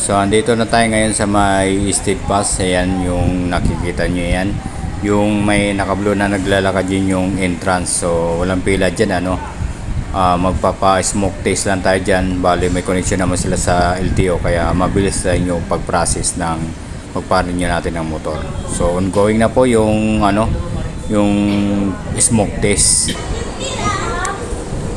So, andito na tayo ngayon sa may State Pass. Ayan, yung nakikita nyo yan. Yung may nakablo na naglalakad yun yung entrance. So, walang pila dyan, ano. Ah, magpapa-smoke test lang tayo dyan. Bali, may connection naman sila sa LTO. Kaya mabilis tayo yung pag-process ng pagparin natin ng motor. So, ongoing na po yung, ano, yung smoke test.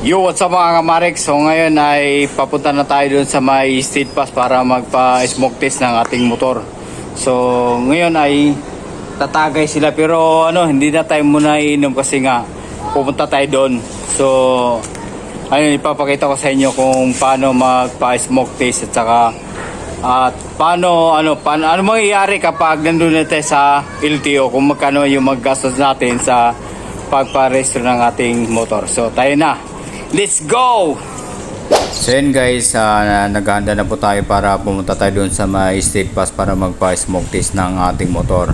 Yo, what's up mga kamarik? So ngayon ay papunta na tayo dun sa may state pass para magpa-smoke test ng ating motor. So ngayon ay tatagay sila pero ano, hindi na tayo muna iinom kasi nga pupunta tayo doon. So ayun, ipapakita ko sa inyo kung paano magpa-smoke test at saka at paano ano paano ano mangyayari kapag nandun na tayo sa LTO kung magkano yung maggastos natin sa pagpa-register ng ating motor. So tayo na. Let's go! So yun guys, uh, naghahanda na po tayo para pumunta tayo doon sa may state pass para magpa-smoke test ng ating motor.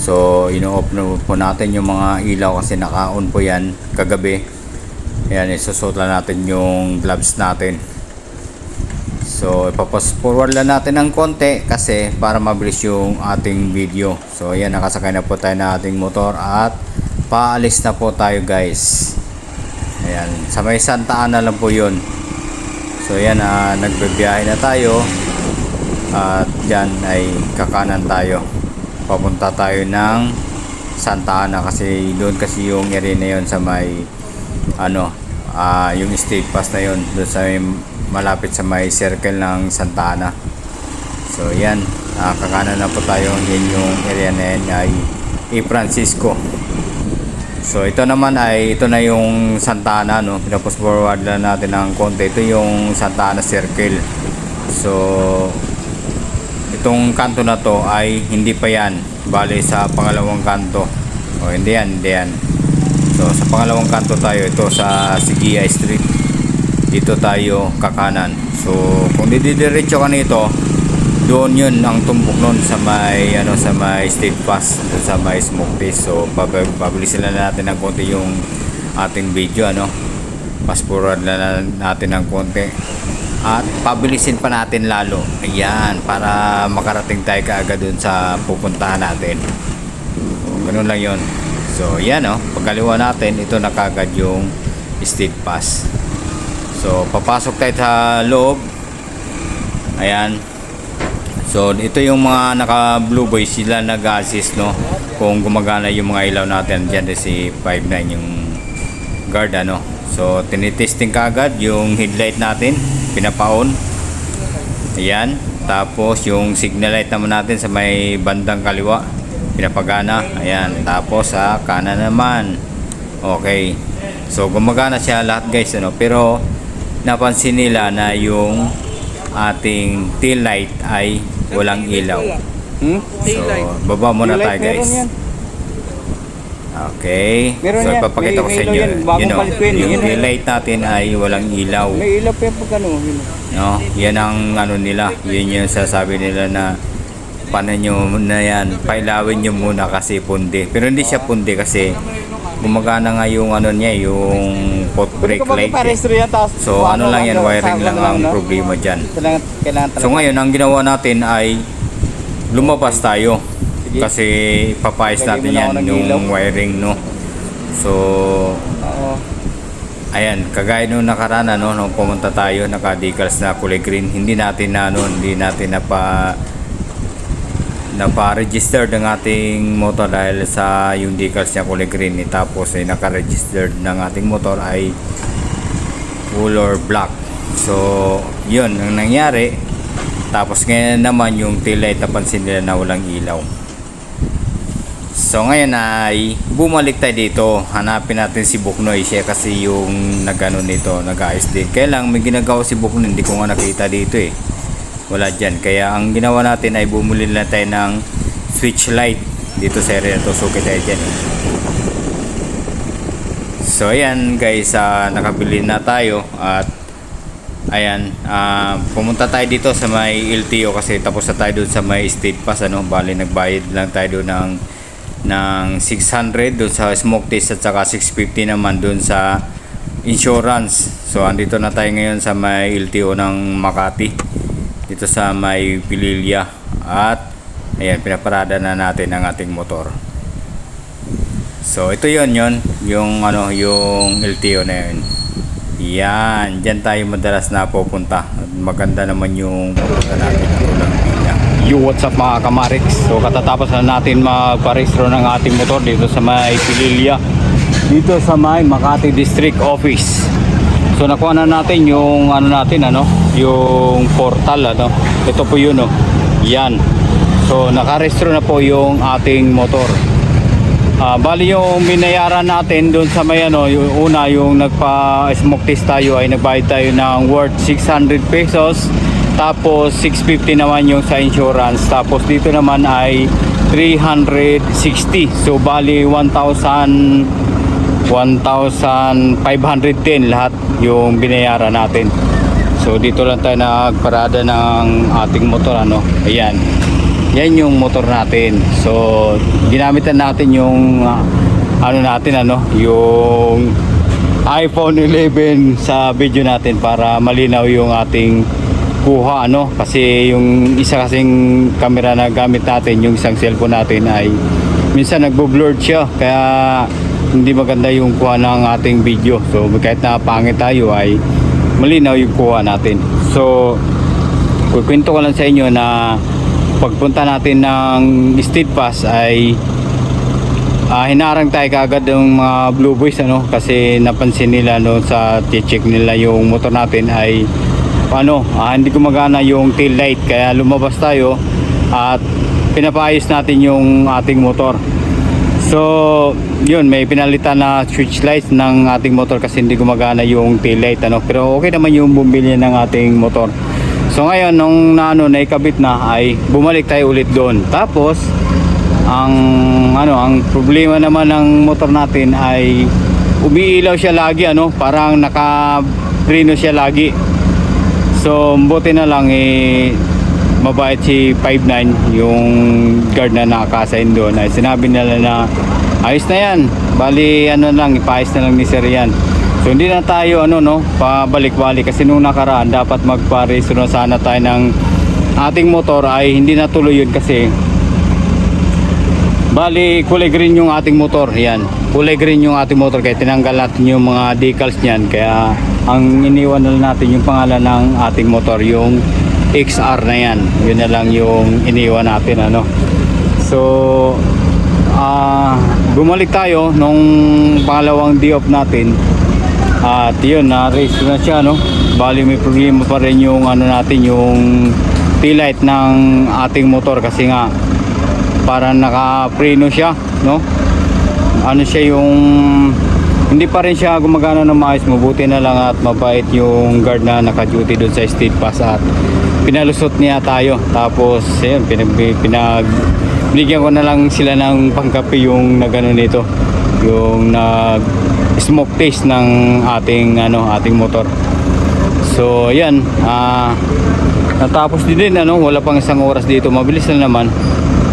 So ino-off na po natin yung mga ilaw kasi naka-on po yan kagabi. Ayan, isusot lang natin yung gloves natin. So ipapas forward lang natin ng konti kasi para mabilis yung ating video. So ayan, nakasakay na po tayo na ating motor at paalis na po tayo guys. Ayan, sa may Santa Ana lang po yun. So ayan, uh, nagbibiyahe na tayo. At dyan ay kakanan tayo. Papunta tayo ng Santa Ana kasi doon kasi yung area na yun sa may ano, ah yung state pass na yun. Doon sa may, malapit sa may circle ng Santa Ana. So yan, uh, kakanan na po tayo. Yan yung area na yan ay E. Francisco. So ito naman ay ito na yung Santana no. Pinapos forward lang natin ng konti. Ito yung Santana Circle. So itong kanto na to ay hindi pa yan. Bale sa pangalawang kanto. O hindi yan, hindi yan. So sa pangalawang kanto tayo ito sa Sigia Street. Dito tayo kakanan. So kung didiretso ka nito, doon yun ang tumbok nun sa may ano sa may state pass sa may smoke test so pab- pabilisin na natin ng konti yung ating video ano. Fast na natin ng konti. At pabilisin pa natin lalo. Ayan para makarating tayo kaagad doon sa pupuntahan natin. So, ganun lang yun. So yan oh. Pagkaliwa natin ito na kaagad yung state pass so papasok tayo sa loob. Ayan So ito yung mga naka blue boy sila nag-assist no kung gumagana yung mga ilaw natin diyan si 59 yung guard ano. So tinitesting kaagad yung headlight natin, pinapaon. Ayan, tapos yung signal light naman natin sa may bandang kaliwa, pinapagana. Ayan, tapos sa kanan naman. Okay. So gumagana siya lahat guys ano, pero napansin nila na yung ating tail light ay walang ilaw. Hmm? So, baba muna tayo guys. Okay. Meron so, ipapakita ko sa inyo. You know, yung Yun tail light natin ay walang ilaw. May ilaw pa yung pagkano. No? Yan ang ano nila. Yun yung sasabi nila na paano nyo na yan. Pailawin nyo muna kasi pundi. Pero hindi siya pundi kasi gumagana nga yung ano niya, yung pot brake light. Eh. So ano lang yan, wiring lang ang problema dyan. So ngayon, ang ginawa natin ay lumabas tayo. Kasi papayos natin yan yung wiring, no? So, ayan, kagaya nung nakarana, no? Nung pumunta tayo, naka-decals na kulay green. Hindi natin na, ano, hindi natin na pa napa-registered ang ating motor dahil sa yung decals niya kulay green. Eh, tapos ay naka-registered ng ating motor ay color black. So yun ang nangyari. Tapos ngayon naman yung tail light napansin nila na walang ilaw. So ngayon ay bumalik tayo dito. Hanapin natin si Buknoy. Siya kasi yung nagano nito nag-ayos din. Kaya lang may ginagawa si Buknoy. Hindi ko nga nakita dito eh wala dyan. Kaya ang ginawa natin ay bumuli na tayo ng switch light dito sa area to. Suki tayo dyan eh. so ayan guys ah, nakabili na tayo at ayan ah, pumunta tayo dito sa may LTO kasi tapos na tayo doon sa may state pass ano? Bali nagbayad lang tayo doon ng ng 600 doon sa smoke test at saka 650 naman doon sa insurance. So andito na tayo ngayon sa may LTO ng Makati dito sa may Pililya. At ayan pinaparada na natin ang ating motor. So ito yon yon yung ano yung LTO na yun. Yan dyan tayo madalas na pupunta. Maganda naman yung pupunta natin ng Yo, what's up mga kamarix? So katatapos na natin magparehistro ng ating motor dito sa may Pililya. Dito sa may Makati District Office So nakuha na natin yung ano natin ano, yung portal ano. Ito po yun oh. Yan. So nakarehistro na po yung ating motor. Ah, bali yung binayaran natin doon sa may ano, yung una yung nagpa-smoke test tayo ay nagbayad tayo ng worth 600 pesos. Tapos 650 naman yung sa insurance. Tapos dito naman ay 360. So bali 1,000 1,510 lahat yung binayaran natin. So dito lang tayo nagparada ng ating motor ano. Ayan. Yan yung motor natin. So ginamitan natin yung ah, ano natin ano, yung iPhone 11 sa video natin para malinaw yung ating kuha ano kasi yung isa kasing camera na gamit natin yung isang cellphone natin ay minsan nagbo-blurred siya kaya hindi maganda yung kuha ng ating video. So kahit na pangit tayo ay malinaw yung kuha natin. So kukwento ko lang sa inyo na pagpunta natin ng state pass ay ah, hinarang tayo kagad ng mga blue boys ano? Kasi napansin nila no sa check nila yung motor natin ay ano ah, hindi gumagana yung tail light. Kaya lumabas tayo at pinapaayos natin yung ating motor So, yun, may pinalitan na switch lights ng ating motor kasi hindi gumagana yung tail light ano. Pero okay naman yung bumili ng ating motor. So ngayon nung naano na ikabit na ay bumalik tayo ulit doon. Tapos ang ano, ang problema naman ng motor natin ay umiilaw siya lagi ano, parang naka-preno siya lagi. So, buti na lang eh mabait si 59 yung guard na nakakasign doon ay sinabi nila na ayos na yan bali ano lang ipaayos na lang ni sir yan so hindi na tayo ano no pabalik-balik kasi nung nakaraan dapat magpa-register na sana tayo ng ating motor ay hindi natuloy yun kasi Bali, kulay green yung ating motor. Yan. Kulay green yung ating motor kaya tinanggal natin yung mga decals niyan. Kaya ang iniwan na natin yung pangalan ng ating motor, yung XR na yan. Yun na lang yung iniwan natin ano. So, ah bumalik tayo nung pangalawang day off natin. At yun, na-raise na siya no. Bali may problema pa rin yung ano natin, yung tail ng ating motor kasi nga parang naka-preno siya, no? Ano siya yung hindi pa rin siya gumagana ng maayos, mabuti na lang at mabait yung guard na naka-duty doon sa state pass at pinalusot niya tayo. Tapos, ayun, pinag, pinag binigyan ko na lang sila ng pangkape yung nagano nito, yung nag smoke taste ng ating ano, ating motor. So, yan, ah natapos din din ano, wala pang isang oras dito, mabilis na naman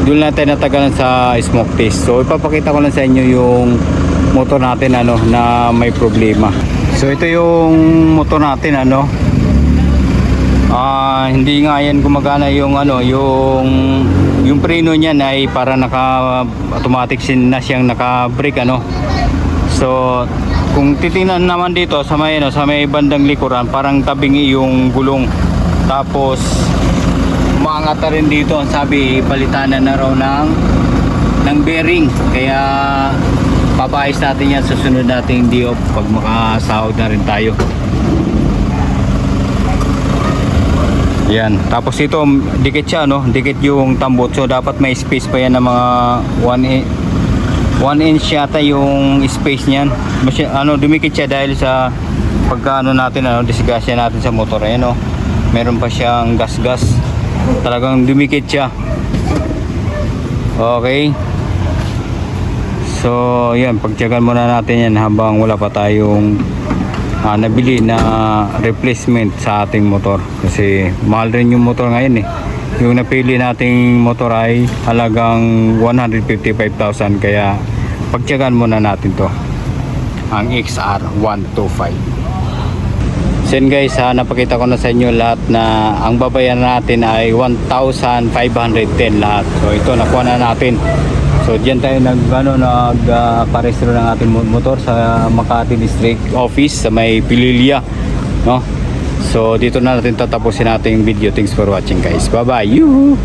doon natin natagalan sa smoke test. So ipapakita ko lang sa inyo yung motor natin ano na may problema. So ito yung motor natin ano. Ah, hindi nga yan gumagana yung ano, yung yung preno niyan ay para naka automatic sin na siyang naka-brake ano. So kung titingnan naman dito sa may ano, sa may bandang likuran, parang tabingi yung gulong. Tapos umaangat na rin dito ang sabi palitanan na raw ng ng bearing kaya papayos natin yan sa sunod nating diop pag makasahod na rin tayo yan. Tapos ito dikit siya no? Dikit yung tambot. So dapat may space pa yan ng mga 1 1 inch yata yung space niyan. Masya, ano dumikit siya dahil sa pagkaano natin ano disgrasya natin sa motor. Ayan oh meron pa siyang gas gas talagang dumikit siya. Okay. So yan. Pagtyagan muna natin yan habang wala pa tayong ah, nabili na replacement sa ating motor. Kasi mahal rin yung motor ngayon eh. Yung napili nating motor ay halagang 155,000 kaya pagtyagan muna natin to. Ang XR 125 So guys, ha, napakita ko na sa inyo lahat na ang babayaran natin ay 1,510 lahat. So ito, nakuha na natin. So diyan tayo nag ano nag uh, parehistro ng ating mo- motor sa Makati District Office sa may Pililya, no? So dito na natin tatapusin natin yung video. Thanks for watching guys. Bye-bye. You.